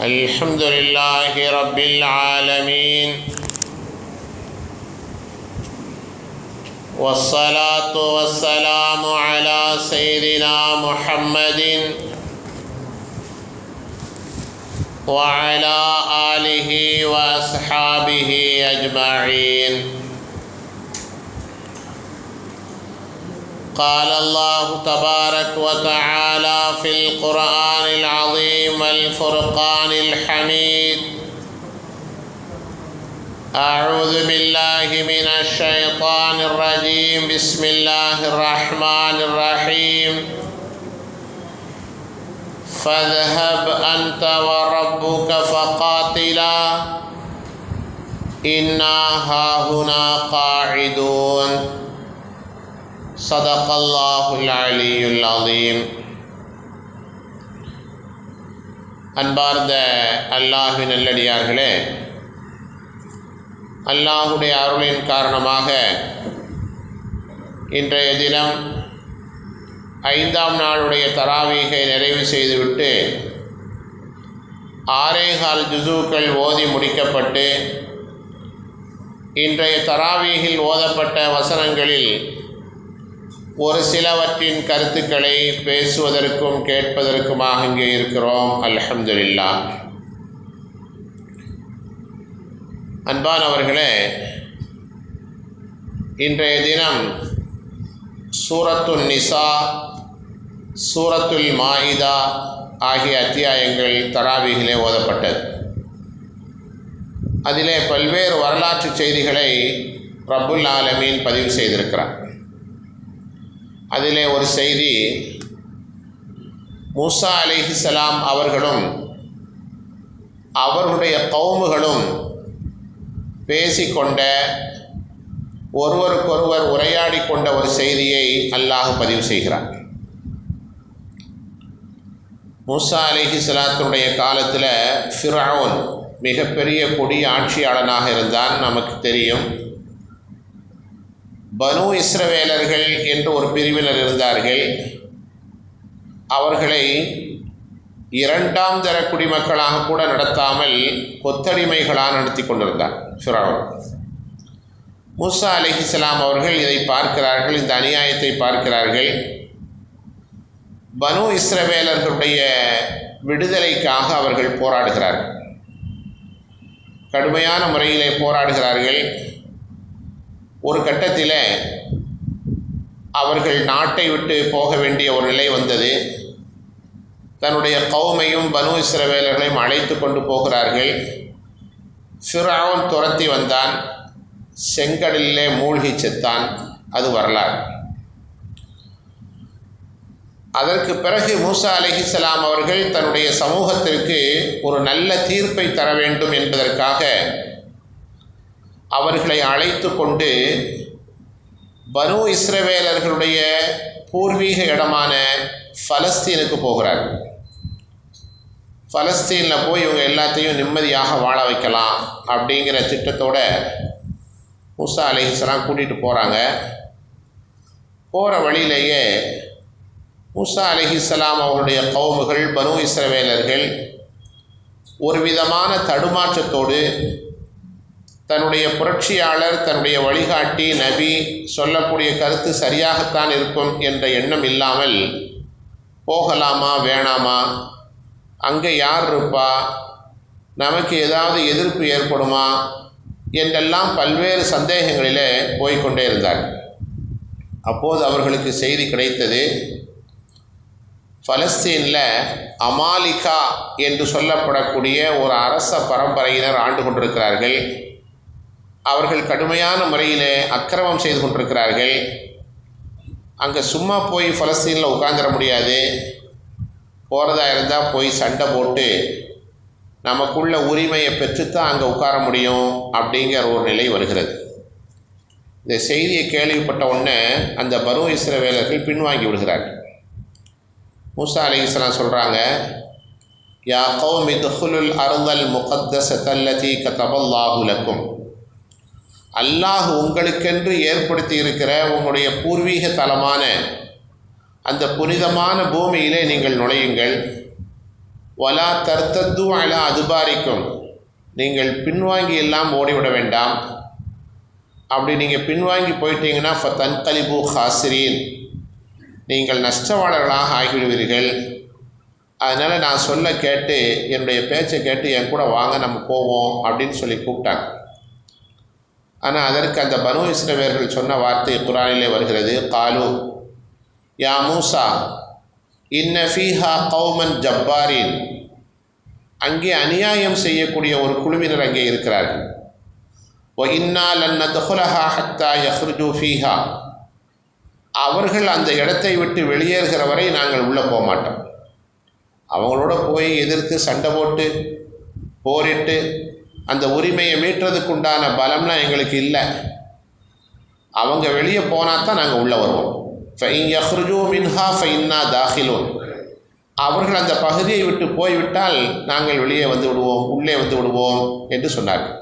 الحمد لله رب العالمين. والصلاة والسلام على سيدنا محمد وعلى آله وأصحابه أجمعين. قال الله تبارك وتعالى في القرآن العظيم الفرقان الحميد. أعوذ بالله من الشيطان الرجيم. بسم الله الرحمن الرحيم. فاذهب أنت وربك فقاتلا. إنا هاهنا قاعدون. صدق الله العلي العظيم அன்பார்ந்த அல்லாஹின் நல்லடியார்களே அல்லாஹுடைய அருளின் காரணமாக இன்றைய தினம் ஐந்தாம் நாளுடைய தராவீகை நிறைவு செய்துவிட்டு ஆரேகால் ஜுசூக்கள் ஓதி முடிக்கப்பட்டு இன்றைய தராவீகில் ஓதப்பட்ட வசனங்களில் ஒரு சிலவற்றின் கருத்துக்களை பேசுவதற்கும் கேட்பதற்குமாக இங்கே இருக்கிறோம். அல்ஹம்துலில்லா. அன்பானவர்களே இன்றைய தினம் சூரத்துல் நிசா சூரத்துல் மாயிதா ஆகிய அத்தியாயங்கள் தராவிகளே ஓதப்பட்டது. அதிலே பல்வேறு வரலாற்று செய்திகளை ரபுல் ஆலமீன் பதிவு செய்திருக்கிறார் அதிலே ஒரு செய்தி. மூசா அலிஹிசலாம் அவர்களும் அவர்களுடைய கவுமுகளும் பேசிக்கொண்ட ஒருவருக்கொருவர் உரையாடி கொண்ட ஒரு செய்தியை அல்லாஹ் பதிவு செய்கிறார் மூசா அலிஹி சலாத்தினுடைய காலத்தில் ஃபிரவுன் மிகப்பெரிய கொடிய ஆட்சியாளனாக இருந்தான் நமக்கு தெரியும். பனு இஸ்ரவேலர்கள் என்று ஒரு பிரிவினர் இருந்தார்கள். அவர்களை இரண்டாம் தர குடிமக்களாக கூட நடத்தாமல் கொத்தடிமைகளாக நடத்தி கொண்டிருந்தார் ஃபிரவுன் மூசா அலிஹிஸ்லாம் அவர்கள் இதை பார்க்கிறார்கள் இந்த அநியாயத்தை பார்க்கிறார்கள். பனு இஸ்ரவேலர்களுடைய விடுதலைக்காக அவர்கள் போராடுகிறார்கள். கடுமையான முறையிலே போராடுகிறார்கள். ஒரு கட்டத்தில் அவர்கள் நாட்டை விட்டு போக வேண்டிய ஒரு நிலை வந்தது. தன்னுடைய கௌமையும் பனு இஸ்ரவேலர்களையும் அழைத்து கொண்டு போகிறார்கள். ஃபிராவன் துரத்தி வந்தான். செங்கடலிலே மூழ்கி செத்தான். அது வரலாறு. அதற்கு பிறகு மூசா அலஹிசலாம் அவர்கள் தன்னுடைய சமூகத்திற்கு ஒரு நல்ல தீர்ப்பை தர வேண்டும் என்பதற்காக அவர்களை அழைத்து கொண்டு பனு இஸ்ரவேலர்களுடைய பூர்வீக இடமான ஃபலஸ்தீனுக்கு போகிறார்கள் ஃபலஸ்தீனில் போய் இவங்க எல்லாத்தையும் நிம்மதியாக வாழ வைக்கலாம் அப்படிங்கிற திட்டத்தோட மூசா அலிஹிஸ்லாம் கூட்டிகிட்டு போகிறாங்க போகிற வழியிலேயே மூசா அலிஹிஸ்லாம் அவருடைய கவுமுகள் பனு இஸ்ரவேலர்கள் ஒரு விதமான தடுமாற்றத்தோடு தன்னுடைய புரட்சியாளர் தன்னுடைய வழிகாட்டி நபி சொல்லக்கூடிய கருத்து சரியாகத்தான் இருக்கும் என்ற எண்ணம் இல்லாமல் போகலாமா வேணாமா அங்கே யார் இருப்பா நமக்கு ஏதாவது எதிர்ப்பு ஏற்படுமா என்றெல்லாம் பல்வேறு சந்தேகங்களிலே போய்கொண்டே இருந்தார். அப்போது அவர்களுக்கு செய்தி கிடைத்தது பலஸ்தீனில் அமாலிகா என்று சொல்லப்படக்கூடிய ஒரு அரச பரம்பரையினர் ஆண்டு கொண்டிருக்கிறார்கள். அவர்கள் கடுமையான முறையில் அக்கிரமம் செய்து கொண்டிருக்கிறார்கள். அங்கே சும்மா போய் ஃபலஸ்தீனில் உட்காந்துட முடியாது. போகிறதா இருந்தால் போய் சண்டை போட்டு நமக்குள்ள உரிமையை பெற்றுத்தான் அங்கே உட்கார முடியும் அப்படிங்கிற ஒரு நிலை வருகிறது. இந்த செய்தியை கேள்விப்பட்ட உடனே அந்த பரு இஸ்ரவேலர்கள் பின்வாங்கி விடுகிறார்கள். மூசா அலி இஸ்லாம் சொல்கிறாங்க யா கௌமி துஹுலுல் அருந்தல் முகத்தச தல்லதி கதபல்லாஹு அல்லாஹ் உங்களுக்கென்று ஏற்படுத்தி இருக்கிற உங்களுடைய பூர்வீக தலமான அந்த புனிதமான பூமியிலே நீங்கள் நுழையுங்கள். வலா தர்த்தத்து அலா அதுபாரிக்கும். நீங்கள் பின்வாங்கி எல்லாம் ஓடிவிட வேண்டாம். அப்படி நீங்கள் பின்வாங்கி போயிட்டீங்கன்னா ஃப தன்கலிபு ஹாசிரீன். நீங்கள் நஷ்டவாளர்களாக ஆகிவிடுவீர்கள். அதனால் நான் சொல்ல கேட்டு என்னுடைய பேச்சை கேட்டு என் கூட வாங்க நம்ம போவோம் அப்படின்னு சொல்லி கூப்பிட்டாங்க. ஆனால் அதற்கு அந்த பனு இஸ்ரவேர்கள் சொன்ன வார்த்தை குரானிலே வருகிறது. காலு யா மூசா இன்ன ஃபீஹா கௌமன் ஜப்பாரின். அங்கே அநியாயம் செய்யக்கூடிய ஒரு குழுவினர் அங்கே இருக்கிறார்கள். ஒ இன்னா லன்ன துஹுலஹா ஹத்தா யஹ்ருஜு ஃபீஹா. அவர்கள் அந்த இடத்தை விட்டு வெளியேறுகிற வரை நாங்கள் உள்ளே போக மாட்டோம். அவங்களோட போய் எதிர்த்து சண்டை போட்டு போரிட்டு அந்த உரிமையை மீட்டுறதுக்கு உண்டான பலம்லாம் எங்களுக்கு இல்லை. அவங்க வெளியே போனால் தான் நாங்கள் உள்ளே வருவோம். ஃபைன் மின்ஹா ஃபைன்னா தாஹிலூன் அவர்கள் அந்த பகுதியை விட்டு போய்விட்டால் நாங்கள் வெளியே வந்து விடுவோம் உள்ளே வந்து விடுவோம் என்று சொன்னார்கள்.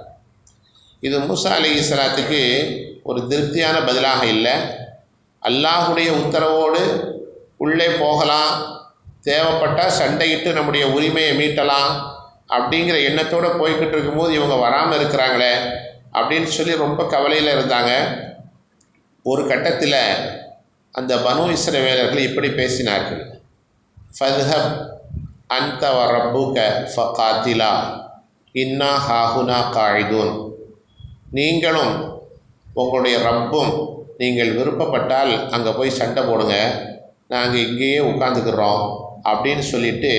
இது மூசா அலி இஸ்லாத்துக்கு ஒரு திருப்தியான பதிலாக இல்லை. அல்லாஹுடைய உத்தரவோடு உள்ளே போகலாம் தேவைப்பட்டால் சண்டையிட்டு நம்முடைய உரிமையை மீட்டலாம் அப்படிங்கிற எண்ணத்தோடு போய்கிட்டு இருக்கும்போது இவங்க வராமல் இருக்கிறாங்களே அப்படின்னு சொல்லி ரொம்ப கவலையில் இருந்தாங்க. ஒரு கட்டத்தில் அந்த பனு இஸ்ரவேலர்கள் இப்படி பேசினார்கள். ஃபத்ஹப் அந்த வ ரப்புக ஃபகாத்திலா இன்னா ஹாஹுனா காயிதூன். நீங்களும் உங்களுடைய ரப்பும் நீங்கள் விருப்பப்பட்டால் அங்கே போய் சண்டை போடுங்க. நாங்கள் இங்கேயே உட்காந்துக்கிறோம் அப்படின்னு சொல்லிட்டு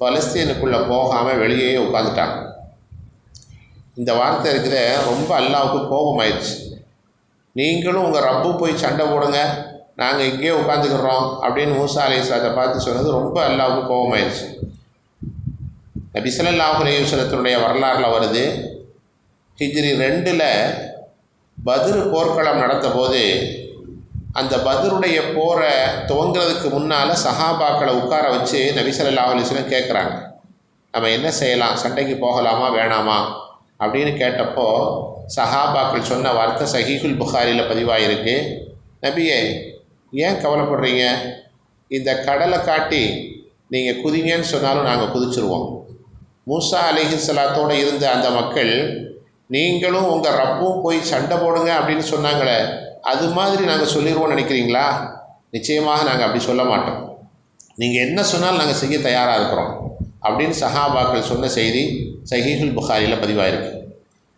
பலஸ்தீனுக்குள்ளே போகாமல் வெளியே உட்காந்துட்டாங்க இந்த வார்த்தை இருக்கிற ரொம்ப அல்லாவுக்கு கோபமாயிடுச்சு. நீங்களும் உங்கள் ரப்பு போய் சண்டை போடுங்க நாங்கள் இங்கேயே உட்காந்துக்கிறோம் அப்படின்னு மூசா அலிஸ்லாத்தை பார்த்து சொன்னது ரொம்ப அல்லாவுக்கு கோபம் ஆயிடுச்சு ஸல்லல்லாஹு அலைஹி வரலாறில் வருது ஹிஜ்ரி ரெண்டில் பத்ரு போர்க்களம் நடந்தபோது அந்த பதருடைய போரை துவங்குறதுக்கு முன்னால் சஹாபாக்களை உட்கார வச்சு நபிசல்லா அலிஸ்லாம் கேட்குறாங்க நம்ம என்ன செய்யலாம்? சண்டைக்கு போகலாமா? வேணாமா? அப்படின்னு கேட்டப்போ சஹாபாக்கள் சொன்ன வார்த்தை சஹீகுல் புகாரியில் பதிவாயிருக்கு. நபியே ஏன் கவலைப்படுறீங்க? இந்த கடலை காட்டி நீங்கள் குதிங்கன்னு சொன்னாலும் நாங்கள் குதிச்சிருவோம். மூசா அலிஹிஸ்லாத்தோடு இருந்த அந்த மக்கள் நீங்களும் உங்கள் ரப்பும் போய் சண்டை போடுங்க அப்படின்னு சொன்னாங்களே அது மாதிரி நாங்கள் சொல்லிடுவோம்னு நினைக்கிறீங்களா? நிச்சயமாக நாங்கள் அப்படி சொல்ல மாட்டோம். நீங்கள் என்ன சொன்னாலும் நாங்கள் செய்ய தயாராக இருக்கிறோம். அப்படின்னு சஹாபாக்கள் சொன்ன செய்தி சஹீஹுல் புகாரியில் பதிவாயிருக்கு.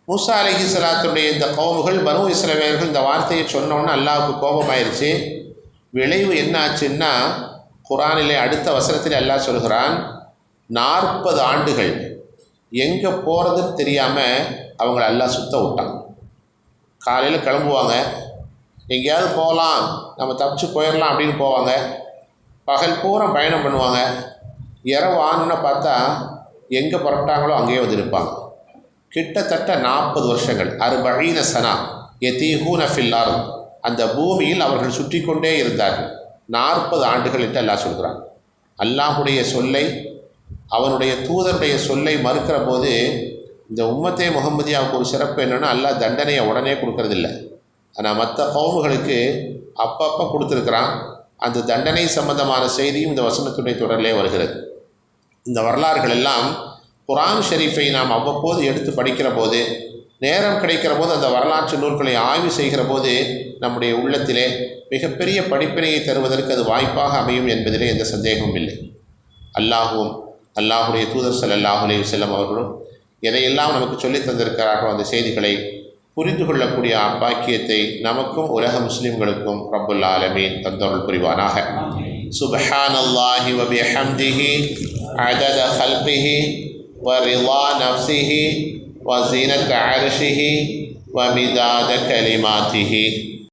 மூசா அலஹி சலாத்துடைய இந்த கவுமுகள் பனு இஸ்ரவேலர்கள் இந்த வார்த்தையை சொன்னோன்னு அல்லாவுக்கு கோபமாயிருச்சு. விளைவு என்ன ஆச்சுன்னா குரானிலே அடுத்த வசனத்தில் அல்லாஹ் சொல்கிறான் நாற்பது ஆண்டுகள் எங்கே போகிறதுன்னு தெரியாமல் அவங்கள எல்லாம் சுத்த விட்டான். காலையில் கிளம்புவாங்க எங்கேயாவது போகலாம். நம்ம தப்பிச்சு போயிடலாம் அப்படின்னு போவாங்க. பகல் பூரா பயணம் பண்ணுவாங்க. இரவு ஆணுன்னு பார்த்தா எங்கே புறப்பட்டாங்களோ அங்கேயே வந்து இருப்பாங்க கிட்டத்தட்ட நாற்பது வருஷங்கள். அறுபழீன சனா எத்தீஹூன ஃபில்லார் அந்த பூமியில் அவர்கள் சுற்றி கொண்டே இருந்தார்கள். நாற்பது ஆண்டுகள் என்று அல்லாஹ் சொல்கிறான். அல்லாஹுடைய சொல்லை அவனுடைய தூதருடைய சொல்லை மறுக்கிற போது இந்த உம்மத்தே முகமதியாவுக்கு ஒரு சிறப்பு என்னென்னா அல்லாஹ் தண்டனையை உடனே கொடுக்கறதில்ல. ஆனால் மற்ற கவுமுகளுக்கு அப்பப்போ கொடுத்துருக்குறான். அந்த தண்டனை சம்பந்தமான செய்தியும் இந்த வசனத்துடைய தொடரிலே வருகிறது. இந்த வரலாறுகள் எல்லாம் குரான் ஷெரீஃபை நாம் அவ்வப்போது எடுத்து படிக்கிற போது நேரம் கிடைக்கிற போது அந்த வரலாற்று நூல்களை ஆய்வு செய்கிற போது நம்முடைய உள்ளத்திலே மிகப்பெரிய படிப்பினையை தருவதற்கு அது வாய்ப்பாக அமையும் என்பதிலே எந்த சந்தேகமும் இல்லை. அல்லாஹுவும் அல்லாஹுடைய தூதர் ஸல்லல்லாஹு அல்லாஹுலே செல்லம் அவர்களும் எதையெல்லாம் நமக்கு சொல்லித் தந்திருக்கிறார்களோ அந்த செய்திகளை புரிந்து கொள்ளக்கூடிய அப்பாக்கியத்தை நமக்கும் உலக முஸ்லிம்களுக்கும் ரப்புல் ஆலமீன் தந்தருள் புரிவானாக சுபஹானல்லாஹி வபிஹம்திஹி عدد خلقه ورضا نفسه وزينة عرشه ومداد كلماته